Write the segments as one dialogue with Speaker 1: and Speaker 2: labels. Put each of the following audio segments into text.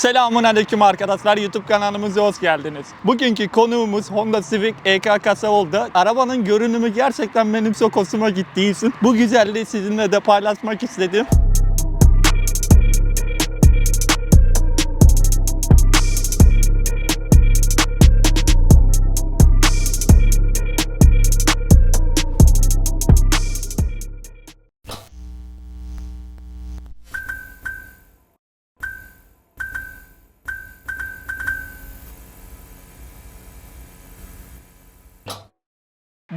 Speaker 1: Selamun aleyküm arkadaşlar YouTube kanalımıza hoş geldiniz. Bugünkü konuğumuz Honda Civic EK kasa oldu. Arabanın görünümü gerçekten benim çok hoşuma gittiği için bu güzelliği sizinle de paylaşmak istedim.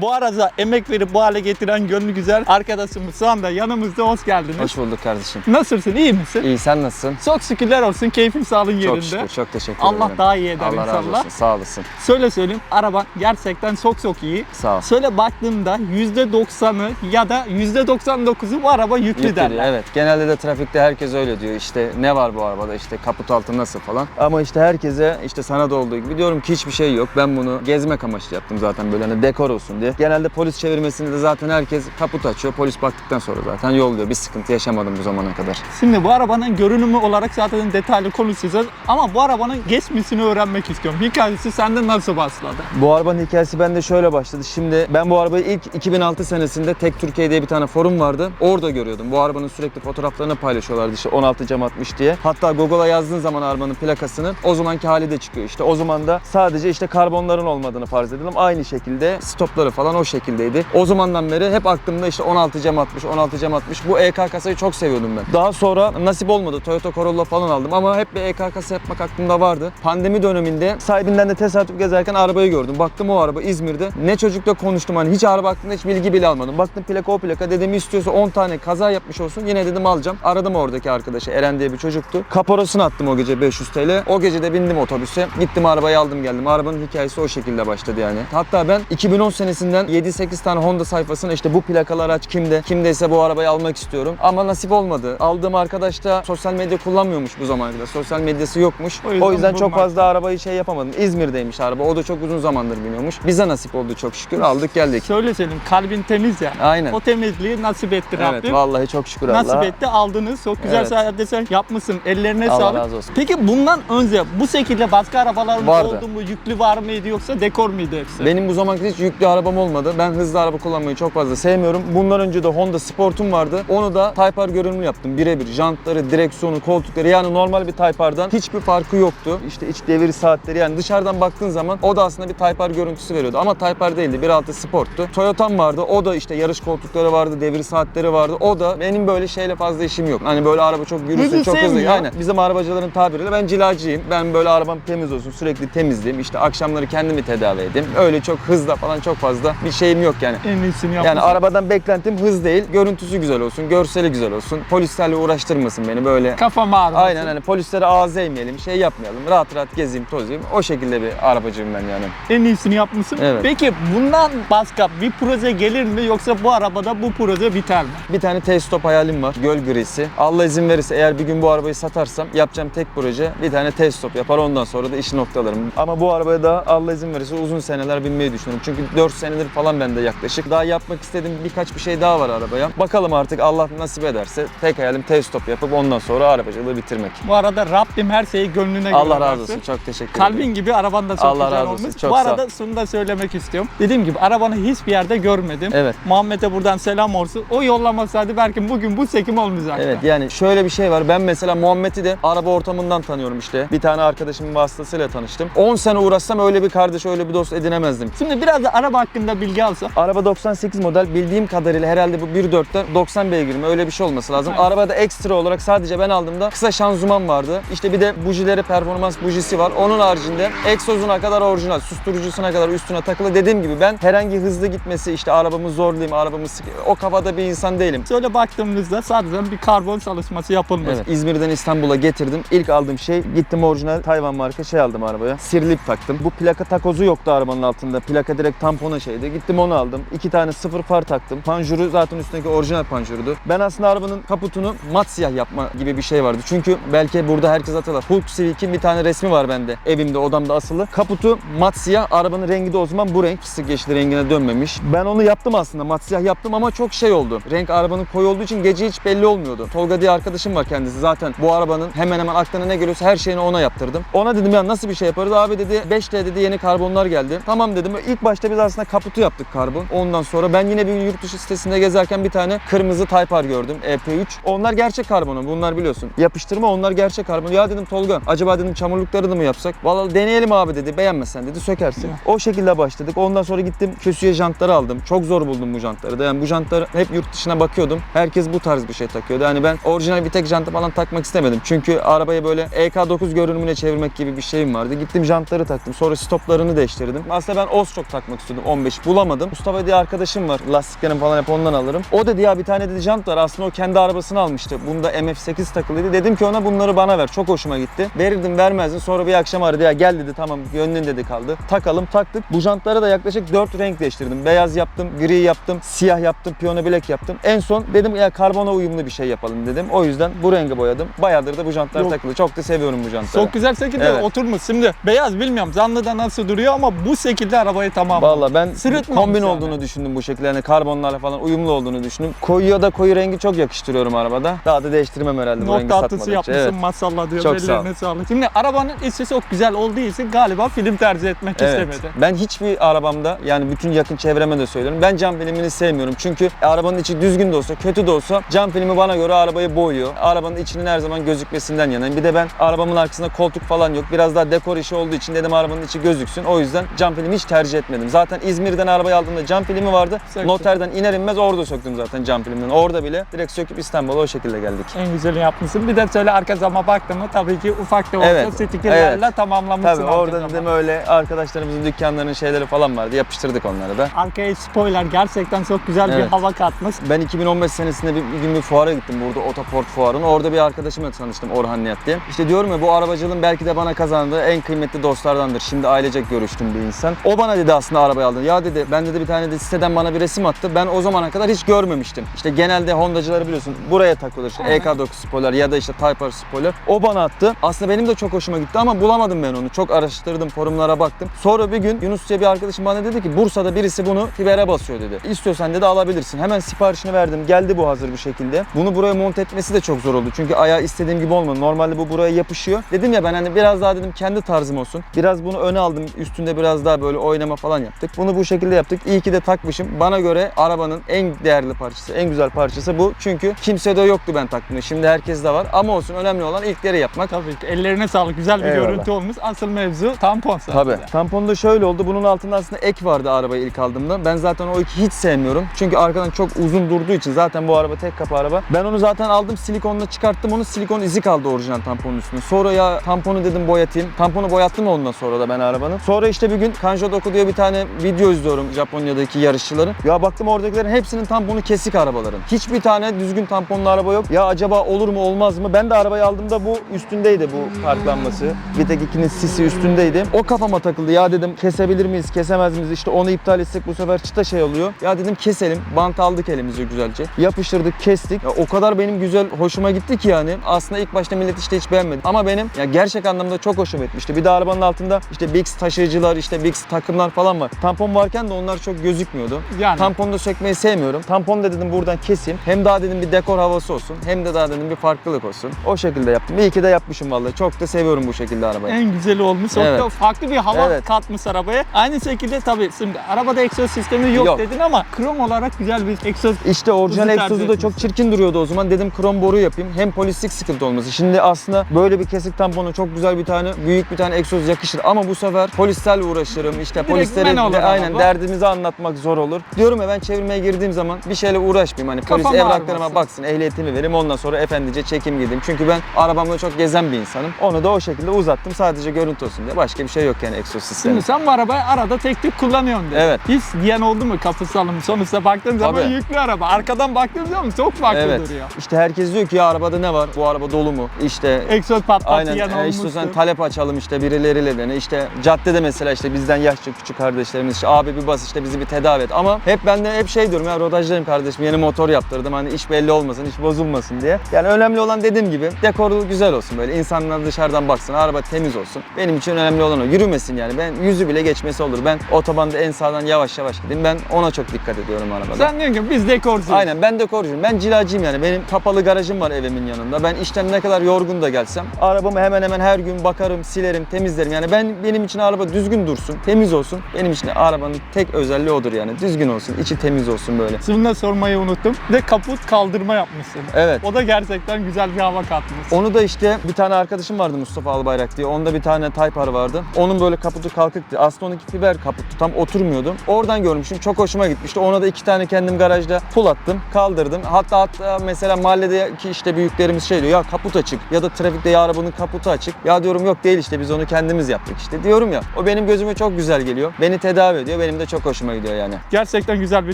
Speaker 1: Bu arada emek verip bu hale getiren gönlü güzel arkadaşımız şu anda yanımızda hoş geldiniz.
Speaker 2: Hoş bulduk kardeşim.
Speaker 1: Nasılsın iyi misin?
Speaker 2: İyi sen nasılsın?
Speaker 1: Çok şükürler olsun keyfin sağlığın yerinde.
Speaker 2: Çok şükür, çok teşekkür
Speaker 1: Allah
Speaker 2: ederim.
Speaker 1: daha iyi eder
Speaker 2: Allah razı
Speaker 1: inşallah.
Speaker 2: olsun, sağ olasın.
Speaker 1: Söyle söyleyeyim araban gerçekten çok çok iyi.
Speaker 2: Sağ ol.
Speaker 1: Söyle baktığımda %90'ı ya da %99'u bu araba yüklü,
Speaker 2: Yüklü,
Speaker 1: derler.
Speaker 2: evet. Genelde de trafikte herkes öyle diyor. İşte ne var bu arabada? İşte kaput altı nasıl falan. Ama işte herkese işte sana da olduğu gibi diyorum ki hiçbir şey yok. Ben bunu gezmek amaçlı yaptım zaten böyle hani dekor olsun diye. Genelde polis çevirmesinde de zaten herkes kaput açıyor. Polis baktıktan sonra zaten yolluyor. Bir sıkıntı yaşamadım bu zamana kadar.
Speaker 1: Şimdi bu arabanın görünümü olarak zaten detaylı konuşacağız ama bu arabanın geçmişini öğrenmek istiyorum. Hikayesi sende nasıl başladı?
Speaker 2: Bu arabanın hikayesi bende şöyle başladı. Şimdi ben bu arabayı ilk 2006 senesinde Tek Türkiye diye bir tane forum vardı. Orada görüyordum. Bu arabanın sürekli fotoğraflarını paylaşıyorlardı işte 16 cam atmış diye. Hatta Google'a yazdığın zaman arabanın plakasını o zamanki hali de çıkıyor. İşte o zaman da sadece işte karbonların olmadığını farz edelim. Aynı şekilde stopları falan o şekildeydi. O zamandan beri hep aklımda işte 16 cam atmış, 16 cam atmış. Bu EK kasayı çok seviyordum ben. Daha sonra nasip olmadı. Toyota Corolla falan aldım ama hep bir EK kasa yapmak aklımda vardı. Pandemi döneminde sahibinden de tesadüf gezerken arabayı gördüm. Baktım o araba İzmir'de. Ne çocukla konuştum hani hiç araba hakkında hiç bilgi bile almadım. Baktım plaka o plaka dedim istiyorsa 10 tane kaza yapmış olsun yine dedim alacağım. Aradım oradaki arkadaşı Eren diye bir çocuktu. Kaporasını attım o gece 500 TL. O gece de bindim otobüse. Gittim arabayı aldım geldim. Arabanın hikayesi o şekilde başladı yani. Hatta ben 2010 senesinden 7-8 tane Honda sayfasına işte bu plakalı araç kimde, kimdeyse bu arabayı almak istiyorum. Ama nasip olmadı. Aldığım arkadaş da sosyal medya kullanmıyormuş bu zamana kadar. Sosyal medyası yokmuş.
Speaker 1: O yüzden
Speaker 2: O yüzden çok
Speaker 1: bulmak.
Speaker 2: fazla arabayı şey yapamadım. İzmir'deymiş araba. O da çok uzun zamandır biniyormuş. Bize nasip oldu çok şükür. Aldık geldik.
Speaker 1: Söyle senin kalbin temiz ya.
Speaker 2: Aynen.
Speaker 1: O temizliği nasip etti
Speaker 2: Evet
Speaker 1: Rabbim.
Speaker 2: vallahi çok şükür
Speaker 1: Nasip
Speaker 2: Allah'a.
Speaker 1: etti aldınız. Çok güzel
Speaker 2: Evet.
Speaker 1: sadece yapmışsın. Ellerine
Speaker 2: Allah
Speaker 1: sağlık.
Speaker 2: razı olsun.
Speaker 1: Peki bundan önce bu şekilde başka arabaların
Speaker 2: Vardı.
Speaker 1: oldu mu? Yüklü var mıydı yoksa dekor muydu hepsi?
Speaker 2: Benim bu zamana hiç yüklü arabam olmadı. Ben hızlı araba kullanmayı çok fazla sevmiyorum. Bundan önce de Honda Sport'um vardı. Onu da Type R görünümlü yaptım. Birebir. Jantları, direksiyonu, koltukları yani normal bir Type R'dan hiçbir farkı yoktu. İşte iç devir saatleri yani dışarıdan baktığın zaman o da aslında bir Type R görüntüsü veriyordu. Ama Type R değildi. 1.6 Sport'tu. Toyota'm vardı. O da işte yarış koltukları vardı, devir saatleri vardı. O da benim böyle şeyle fazla işim yok. Hani böyle araba çok yürüsün, çok hızlı. Aynen. Bizim arabacıların tabiriyle ben cilacıyım. Ben böyle arabam temiz olsun, sürekli temizleyeyim. İşte akşamları kendimi tedavi edeyim. Öyle çok hızla falan çok fazla bir şeyim yok yani.
Speaker 1: En iyisini
Speaker 2: Yani
Speaker 1: yapmışsın.
Speaker 2: arabadan beklentim hız değil, görüntüsü güzel olsun, görseli güzel olsun. Polislerle uğraştırmasın beni böyle.
Speaker 1: Kafam ağrımasın.
Speaker 2: Aynen hani polislere ağız eğmeyelim, şey yapmayalım. Rahat rahat gezeyim, tozayım. O şekilde bir arabacıyım ben yani.
Speaker 1: En iyisini yapmışsın.
Speaker 2: Evet.
Speaker 1: Peki bundan başka bir proje gelir mi yoksa bu arabada bu proje biter mi?
Speaker 2: Bir tane T-Stop hayalim var. Göl grisi. Allah izin verirse eğer bir gün bu arabayı satarsam yapacağım tek proje bir tane T-Stop yapar ondan sonra da işi noktalarım. Ama bu arabaya da Allah izin verirse uzun seneler binmeyi düşünüyorum. Çünkü 4 senedir falan bende yaklaşık. Daha yapmak istediğim birkaç bir şey daha var arabaya. Bakalım artık Allah nasip ederse tek hayalim T-Stop yapıp ondan sonra arabacılığı bitirmek.
Speaker 1: Bu arada Rabbim her şeyi gönlüne göre
Speaker 2: Allah razı olsun. Çok teşekkür ederim.
Speaker 1: Kalbin gibi araban da çok
Speaker 2: Allah
Speaker 1: güzel
Speaker 2: razı olsun.
Speaker 1: olmuş.
Speaker 2: Çok
Speaker 1: Bu arada şunu da söylemek istiyorum. Dediğim gibi arabanı hiçbir yerde görmedim.
Speaker 2: Evet.
Speaker 1: Muhammed'e buradan selam olsun. O yollamasaydı belki bugün bu çekim olmayacaktı.
Speaker 2: Evet yani şöyle bir şey var. Ben mesela Muhammed'i de araba ortamından tanıyorum işte. Bir tane arkadaşımın vasıtasıyla tanıştım. 10 sene uğraşsam öyle bir kardeş, öyle bir dost edinemezdim.
Speaker 1: Şimdi biraz da araba hakkında bilgi alsam.
Speaker 2: Araba 98 model bildiğim kadarıyla herhalde bu 1.4'te 90 beygir mi öyle bir şey olması lazım.
Speaker 1: Aynen.
Speaker 2: Arabada ekstra olarak sadece ben aldığımda kısa şanzıman vardı. İşte bir de bujileri performans bujisi var. Onun haricinde egzozuna kadar orijinal, susturucusuna kadar üstüne takılı. Dediğim gibi ben herhangi hızlı gitmesi işte arabamı zorlayayım, arabamı sık o kafada bir insan değilim.
Speaker 1: Şöyle baktığımızda sadece bir karbon çalışması yapılmış.
Speaker 2: Evet. İzmir'den İstanbul'a getirdim. İlk aldığım şey gittim orijinal Tayvan marka şey aldım arabaya. Sirlip taktım. Bu plaka takozu yoktu arabanın altında. Plaka direkt tampona şey şeydi. Gittim onu aldım. İki tane sıfır far taktım. Panjuru zaten üstündeki orijinal panjuruydu. Ben aslında arabanın kaputunu mat siyah yapma gibi bir şey vardı. Çünkü belki burada herkes hatırlar. Hulk Civic'in bir tane resmi var bende. Evimde, odamda asılı. Kaputu mat siyah. Arabanın rengi de o zaman bu renk. Fıstık yeşili rengine dönmemiş. Ben onu yaptım aslında. Mat siyah yaptım ama çok şey oldu. Renk arabanın koyu olduğu için gece hiç belli olmuyordu. Tolga diye arkadaşım var kendisi. Zaten bu arabanın hemen hemen aklına ne geliyorsa her şeyini ona yaptırdım. Ona dedim ya nasıl bir şey yaparız? Abi dedi 5T dedi yeni karbonlar geldi. Tamam dedim. İlk başta biz aslında kaputu yaptık karbon. Ondan sonra ben yine bir yurt dışı sitesinde gezerken bir tane kırmızı Type R gördüm. EP3. Onlar gerçek karbonu. Bunlar biliyorsun. Yapıştırma onlar gerçek karbon. Ya dedim Tolga acaba dedim çamurlukları da mı yapsak? Vallahi deneyelim abi dedi. Beğenmezsen dedi sökersin. O şekilde başladık. Ondan sonra gittim kösüye jantları aldım. Çok zor buldum bu jantları da. Yani bu jantları hep yurt dışına bakıyordum. Herkes bu tarz bir şey takıyordu. Yani ben orijinal bir tek jantı falan takmak istemedim. Çünkü arabayı böyle EK9 görünümüne çevirmek gibi bir şeyim vardı. Gittim jantları taktım. Sonra stoplarını değiştirdim. Aslında ben Ostrock takmak istiyordum. 15 bulamadım. Mustafa diye arkadaşım var. Lastiklerim falan hep ondan alırım. O dedi ya bir tane dedi jant var. Aslında o kendi arabasını almıştı. Bunda MF8 takılıydı. Dedim ki ona bunları bana ver. Çok hoşuma gitti. Verirdim vermezdim. Sonra bir akşam aradı ya gel dedi tamam gönlün dedi kaldı. Takalım taktık. Bu jantlara da yaklaşık 4 renk değiştirdim. Beyaz yaptım, gri yaptım, siyah yaptım, piyano bilek yaptım. En son dedim ya karbona uyumlu bir şey yapalım dedim. O yüzden bu rengi boyadım. Bayağıdır da bu jantlar
Speaker 1: Yok.
Speaker 2: takılı. Çok da seviyorum bu jantları.
Speaker 1: Çok güzel şekilde
Speaker 2: Evet.
Speaker 1: oturmuş. Şimdi beyaz bilmiyorum zanlıda nasıl duruyor ama bu şekilde arabayı tamam.
Speaker 2: Valla ben
Speaker 1: Sırıtmamış
Speaker 2: kombin
Speaker 1: yani.
Speaker 2: olduğunu düşündüm bu şekilde. Yani karbonlarla falan uyumlu olduğunu düşündüm. Koyuya da koyu rengi çok yakıştırıyorum arabada. Daha da değiştirmem herhalde bu rengi
Speaker 1: Nokta atısı
Speaker 2: satmadıkça.
Speaker 1: yapmışsın
Speaker 2: Evet.
Speaker 1: maşallah diyor.
Speaker 2: Çok sağ ol.
Speaker 1: Ellerine sağlık. Şimdi arabanın içi çok güzel olduğu için galiba film tercih etmek
Speaker 2: Evet.
Speaker 1: istemedi.
Speaker 2: Ben hiçbir arabamda yani bütün yakın çevreme de söylüyorum. Ben cam filmini sevmiyorum. Çünkü arabanın içi düzgün de olsa kötü de olsa cam filmi bana göre arabayı boyuyor. Arabanın içinin her zaman gözükmesinden yanayım. Bir de ben arabamın arkasında koltuk falan yok. Biraz daha dekor işi olduğu için dedim arabanın içi gözüksün. O yüzden cam filmi hiç tercih etmedim. Zaten İzmir'den arabayı aldığımda cam filmi vardı.
Speaker 1: Söktün.
Speaker 2: Noterden iner inmez orada söktüm zaten cam filmden. Orada bile direkt söküp İstanbul'a o şekilde geldik.
Speaker 1: En güzelini yapmışsın. Bir de şöyle arka cama baktın mı tabii ki ufak da olsa
Speaker 2: Evet,
Speaker 1: stickerlerle
Speaker 2: evet.
Speaker 1: tamamlamışsın.
Speaker 2: Tabii orada dedim öyle arkadaşlarımızın dükkanlarının şeyleri falan vardı. Yapıştırdık onları da.
Speaker 1: Arkaya spoiler gerçekten çok güzel bir
Speaker 2: Evet.
Speaker 1: hava katmış.
Speaker 2: Ben 2015 senesinde bir, bir gün bir fuara gittim burada Otoport fuarına. Orada bir arkadaşımla tanıştım Orhan Nihat diye. İşte diyorum ya bu arabacılığın belki de bana kazandığı en kıymetli dostlardandır. Şimdi ailecek görüştüm bir insan. O bana dedi aslında arabayı aldın. Ya dedi ben dedi bir tane de siteden bana bir resim attı. Ben o zamana kadar hiç görmemiştim. İşte genelde Hondacıları biliyorsun buraya takılır işte
Speaker 1: Aynen.
Speaker 2: EK9 spoiler ya da işte Type R spoiler. O bana attı. Aslında benim de çok hoşuma gitti ama bulamadım ben onu. Çok araştırdım, forumlara baktım. Sonra bir gün Yunus diye bir arkadaşım bana dedi ki Bursa'da birisi bunu fibere basıyor dedi. İstiyorsan dedi alabilirsin. Hemen siparişini verdim. Geldi bu hazır bir şekilde. Bunu buraya monte etmesi de çok zor oldu. Çünkü ayağı istediğim gibi olmadı. Normalde bu buraya yapışıyor. Dedim ya ben hani biraz daha dedim kendi tarzım olsun. Biraz bunu öne aldım. Üstünde biraz daha böyle oynama falan yaptık. Bunu bu şekilde yaptık. İyi ki de takmışım. Bana göre arabanın en değerli parçası, en güzel parçası bu. Çünkü kimsede yoktu ben taktığımda. Şimdi herkes de var. Ama olsun önemli olan ilkleri yapmak.
Speaker 1: Tabii ki ellerine sağlık. Güzel bir
Speaker 2: Eyvallah.
Speaker 1: görüntü olmuş. Asıl mevzu tampon sadece.
Speaker 2: Tabii. Tamponda şöyle oldu. Bunun altında aslında ek vardı arabayı ilk aldığımda. Ben zaten o eki hiç sevmiyorum. Çünkü arkadan çok uzun durduğu için zaten bu araba tek kapı araba. Ben onu zaten aldım silikonla çıkarttım onu. Silikon izi kaldı orijinal tamponun üstünde. Sonra ya tamponu dedim boyatayım. Tamponu boyattım ondan sonra da ben arabanın. Sonra işte bir gün Kanjo Doku diye bir tane video izliyorum Japonya'daki yarışçıların. Ya baktım oradakilerin hepsinin tamponu kesik arabaların. Hiçbir tane düzgün tamponlu araba yok. Ya acaba olur mu olmaz mı? Ben de arabayı aldığımda bu üstündeydi bu parklanması. Bir tek ikinin sisi üstündeydi. O kafama takıldı. Ya dedim kesebilir miyiz, kesemez miyiz? İşte onu iptal etsek bu sefer çıta şey oluyor. Ya dedim keselim. Bant aldık elimize güzelce. Yapıştırdık, kestik. Ya o kadar benim güzel hoşuma gitti ki yani. Aslında ilk başta millet işte hiç beğenmedi. Ama benim ya gerçek anlamda çok hoşuma gitmişti. Bir de arabanın altında işte Bix taşıyıcılar, işte Bix takımlar falan var. Tampon varken de onlar çok gözükmüyordu.
Speaker 1: Yani.
Speaker 2: Tamponu da sökmeyi sevmiyorum. Tamponu da dedim buradan keseyim. Hem daha dedim bir dekor havası olsun. Hem de daha dedim bir farklılık olsun. O şekilde yaptım. İyi ki de yapmışım vallahi. Çok da seviyorum bu şekilde arabayı.
Speaker 1: En güzeli olmuş. Çok
Speaker 2: Evet.
Speaker 1: da farklı bir hava
Speaker 2: Evet.
Speaker 1: katmış arabaya. Aynı şekilde tabii şimdi arabada egzoz sistemi yok,
Speaker 2: Yok.
Speaker 1: dedin ama krom olarak güzel bir egzoz
Speaker 2: İşte orijinal egzozu da çok çirkin duruyordu o zaman. Dedim krom boru yapayım. Hem polislik sıkıntı olması. Şimdi aslında böyle bir kesik tamponu çok güzel bir tane büyük bir tane egzoz yakışır. Ama bu sefer polislerle uğraşırım. İşte
Speaker 1: Direkt olur
Speaker 2: de aynen
Speaker 1: bu.
Speaker 2: derdimizi anlatmak zor olur. Diyorum ya ben çevirmeye girdiğim zaman bir şeyle uğraşmayayım. Hani polis
Speaker 1: Kafam
Speaker 2: evraklarıma
Speaker 1: ağrımasın.
Speaker 2: baksın, ehliyetimi vereyim. Ondan sonra efendice çekim gideyim. Çünkü ben arabamla çok gezen bir insanım. Onu da o şekilde uzattım. Sadece görüntü olsun diye. Başka bir şey yok yani egzoz sistemi.
Speaker 1: Şimdi sen bu arabayı arada tek tek kullanıyorsun dedi.
Speaker 2: Evet.
Speaker 1: Hiç diyen oldu mu kapısı alımı? Sonuçta baktığın zaman
Speaker 2: Tabii.
Speaker 1: yüklü araba. Arkadan baktığın zaman çok farklı
Speaker 2: Evet.
Speaker 1: duruyor.
Speaker 2: İşte herkes diyor ki ya arabada ne var? Bu araba dolu mu? İşte
Speaker 1: Egzoz patlat
Speaker 2: Aynen
Speaker 1: diyen
Speaker 2: e, işte
Speaker 1: olmuştu.
Speaker 2: sen talep açalım işte birileriyle dene. İşte caddede mesela işte bizden yaşça küçük kardeşlerimiz işte abi bir bas işte bizi bir tedavi et. Ama hep ben de hep şey diyorum ya rodajlarım kardeşim yeni motor yaptırdım hani iş belli olmasın, iş bozulmasın diye. Yani önemli olan dediğim gibi dekoru güzel olsun böyle insanlar dışarıdan baksın, araba temiz olsun. Benim için önemli olan o. Yürümesin yani. Ben yüzü bile geçmesi olur. Ben otobanda en sağdan yavaş yavaş gideyim. Ben ona çok dikkat ediyorum arabada.
Speaker 1: Sen diyorsun ki biz dekorcuyuz.
Speaker 2: Aynen ben dekorcuyum. Ben cilacıyım yani. Benim kapalı garajım var evimin yanında. Ben işten ne kadar yorgun da gelsem arabamı hemen hemen her gün bakarım, silerim, temizlerim. Yani ben benim için araba düzgün dursun, temiz olsun. Benim için arabanın tek özelliği odur yani. Düzgün olsun, içi temiz olsun böyle.
Speaker 1: Şimdi de sormayı unuttum. Bir De kaput kaldırma yapmışsın.
Speaker 2: Evet.
Speaker 1: O da gerçekten güzel bir hava katmış.
Speaker 2: Onu da işte bir tane arkadaşım vardı Mustafa Albayrak diye. Onda bir tane Type R vardı. Onun böyle kaputu kalkıktı. Aslında onunki fiber kaputtu. Tam oturmuyordu. Oradan görmüşüm. Çok hoşuma gitmişti. Ona da iki tane kendim garajda pull attım. Kaldırdım. Hatta hatta mesela mahalledeki işte büyüklerimiz şey diyor. Ya kaput açık. Ya da trafikte ya arabanın kaputu açık. Ya diyorum yok değil işte biz onu kendimiz yaptık işte. Diyorum ya. O benim gözüme çok güzel geliyor. Beni tedavi ediyor. Benim de çok hoşuma gidiyor yani.
Speaker 1: Gerçekten güzel bir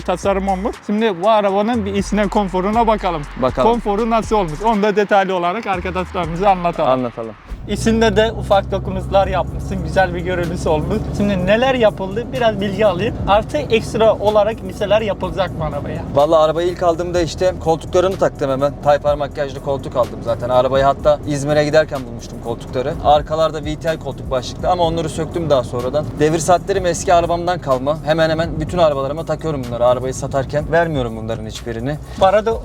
Speaker 1: tasarım olmuş. Şimdi bu arabanın bir içine konforuna bakalım.
Speaker 2: Bakalım.
Speaker 1: Konforu nasıl olmuş? Onu da detaylı olarak arkadaşlarımıza anlatalım.
Speaker 2: Anlatalım.
Speaker 1: İçinde de ufak dokunuşlar yapmışsın. Güzel bir görüntüsü olmuş. Şimdi neler yapıldı biraz bilgi alayım. Artı ekstra olarak miseler yapılacak mı arabaya?
Speaker 2: Vallahi arabayı ilk aldığımda işte koltuklarını taktım hemen. Type R makyajlı koltuk aldım zaten. Arabayı hatta İzmir'e giderken bulmuştum koltukları. Arkalarda VTI koltuk başlıklı ama onları söktüm daha sonradan. Devir saatlerim eski arabamdan kalma. Hemen hemen bütün arabalarıma takıyorum bunları. Arabayı satarken vermiyorum bunların hiçbirini.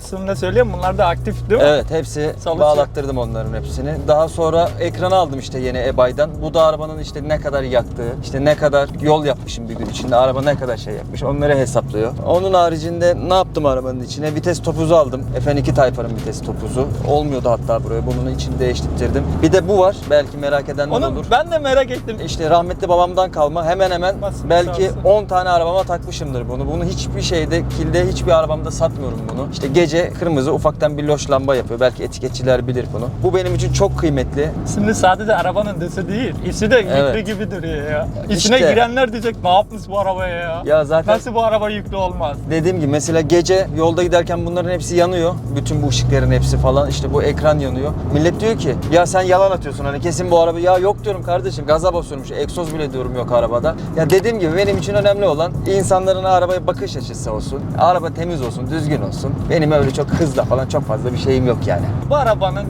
Speaker 1: Şunu da söyleyeyim bunlar da aktif değil mi?
Speaker 2: Evet hepsi
Speaker 1: Çalışıyor.
Speaker 2: bağlattırdım onların hepsini. Daha sonra ekranı aldım işte yeni ebaydan. Bu da arabanın işte ne kadar yaktığı, işte ne kadar yol yapmışım bir gün içinde, araba ne kadar şey yapmış onları hesaplıyor. Onun haricinde ne yaptım arabanın içine? Vites topuzu aldım. FN2 Type-R'ın vites topuzu. Olmuyordu hatta buraya. Bunun içini değiştirdim. Bir de bu var. Belki merak edenler
Speaker 1: Onu
Speaker 2: olur.
Speaker 1: ben de merak ettim.
Speaker 2: İşte rahmetli babamdan kalma hemen hemen
Speaker 1: Basın
Speaker 2: belki. 10 tane arabama takmışımdır bunu. Bunu hiçbir şeyde, kilde hiçbir arabamda satmıyorum bunu. İşte gece kırmızı ufaktan bir loş lamba yapıyor. Belki etiketçiler bilir bunu. Bu benim için çok kıymetli.
Speaker 1: Şimdi sadece arabanın dışı değil. içi de yüklü
Speaker 2: Evet.
Speaker 1: gibi duruyor ya. İçine
Speaker 2: İşte.
Speaker 1: girenler diyecek ne yapmış bu arabaya ya?
Speaker 2: Ya zaten
Speaker 1: Nasıl bu araba yüklü olmaz?
Speaker 2: dediğim gibi mesela gece yolda giderken bunların hepsi yanıyor. Bütün bu ışıkların hepsi falan işte bu ekran yanıyor. Millet diyor ki ya sen yalan atıyorsun hani kesin bu araba ya yok diyorum kardeşim gaza basıyormuş egzoz bile diyorum yok arabada. Ya dediğim gibi benim için önemli olan insanların arabaya bakış açısı olsun. Araba temiz olsun, düzgün olsun. Benim öyle çok hızla falan çok fazla bir şeyim yok yani.
Speaker 1: Bu arabanın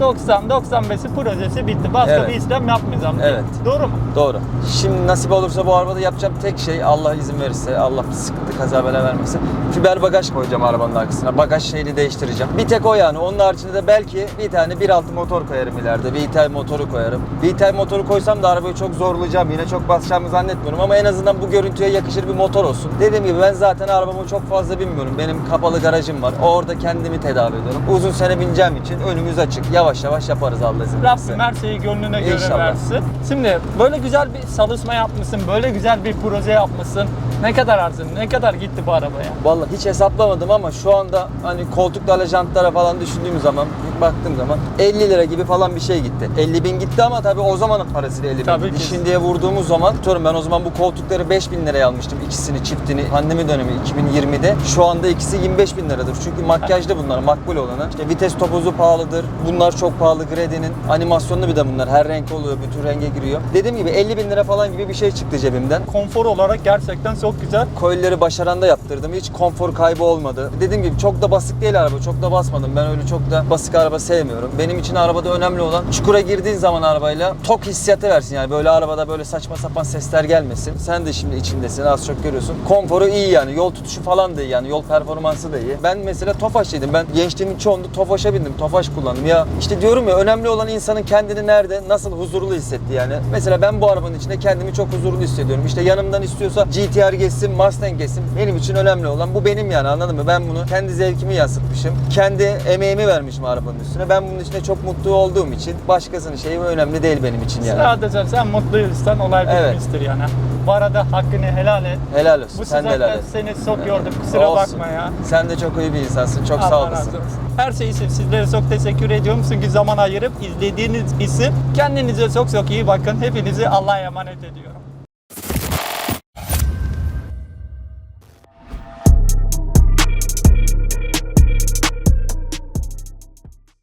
Speaker 1: %90-95'i projesi bitti. Başka
Speaker 2: Evet.
Speaker 1: bir işlem yapmayacağım.
Speaker 2: Evet.
Speaker 1: Doğru mu?
Speaker 2: Doğru. Şimdi nasip olursa bu arabada yapacağım tek şey Allah izin verirse, Allah bir sıkıntı kaza bela vermesin. Fiber bagaj koyacağım arabanın arkasına. Bagaj şeyini değiştireceğim. Bir tek o yani. Onun haricinde de belki bir tane 1.6 motor koyarım ileride. VTI motoru koyarım. VTI motoru koysam da arabayı çok zorlayacağım. Yine çok basacağımı zannetmiyorum ama en azından bu görüntüye yakışır bir motor olsun. Dediğim gibi ben zaten arabamı çok fazla bilmiyorum. Benim kapalı garajım var. Orada kendimi tedavi ediyorum. Uzun sene bineceğim için önümüz açık. Yavaş yavaş yaparız Allah izin verirse.
Speaker 1: Rabbim her şeyi gönlüne göre
Speaker 2: İnşallah.
Speaker 1: versin. Şimdi böyle güzel bir çalışma yapmışsın, böyle güzel bir proje yapmışsın. Ne kadar harcadın, ne kadar gitti bu arabaya?
Speaker 2: Vallahi hiç hesaplamadım ama şu anda hani koltuklarla jantlara falan düşündüğüm zaman baktığım zaman 50 lira gibi falan bir şey gitti. 50 bin gitti ama tabii o zamanın parasıyla 50 bin
Speaker 1: Tabii
Speaker 2: gitti. Şimdiye vurduğumuz zaman tutuyorum ben o zaman bu koltukları 5 bin liraya almıştım ikisini çiftini pandemi dönemi 2020'de. Şu anda ikisi 25 bin liradır. Çünkü makyajlı bunlar makbul olanı. İşte vites topuzu pahalıdır. Bunlar çok pahalı. Grady'nin animasyonlu bir de bunlar. Her renk oluyor. Bütün renge giriyor. Dediğim gibi 50 bin lira falan gibi bir şey çıktı cebimden.
Speaker 1: Konfor olarak gerçekten çok güzel.
Speaker 2: Coil'leri başaranda yaptırdım. Hiç konfor kaybı olmadı. Dediğim gibi çok da basık değil araba. Çok da basmadım. Ben öyle çok da basık araba sevmiyorum. Benim için arabada önemli olan çukura girdiğin zaman arabayla tok hissiyatı versin. Yani böyle arabada böyle saçma sapan sesler gelmesin. Sen de şimdi içindesin az çok görüyorsun. Konforu iyi yani. Yol tutuşu falan da iyi yani. Yol performansı da iyi. Ben mesela Tofaş'lıydım. Ben gençliğimin çoğunda Tofaş'a bindim. Tofaş kullandım. Ya işte diyorum ya önemli olan insanın kendini nerede, nasıl huzurlu hissetti yani. Mesela ben bu arabanın içinde kendimi çok huzurlu hissediyorum. İşte yanımdan istiyorsa GTR geçsin, Mustang geçsin. Benim için önemli olan bu benim yani anladın mı? Ben bunu kendi zevkimi yansıtmışım. Kendi emeğimi vermişim arabanın üstüne. Ben bunun içinde çok mutlu olduğum için başkasının şeyi önemli değil benim için yani.
Speaker 1: Sadece sen mutluysan olay
Speaker 2: Evet.
Speaker 1: bitmiştir yani. Bu arada hakkını helal et.
Speaker 2: Helal olsun.
Speaker 1: Bu
Speaker 2: Sen de helal et.
Speaker 1: seni çok yordum. Kusura
Speaker 2: Olsun.
Speaker 1: bakma ya.
Speaker 2: Sen de çok iyi bir insansın. Çok sağ
Speaker 1: Allah
Speaker 2: olasın.
Speaker 1: razı olsun. Her şey için sizlere çok teşekkür ediyorum. Çünkü zaman ayırıp izlediğiniz için kendinize çok çok iyi bakın. Hepinizi Allah'a emanet ediyorum.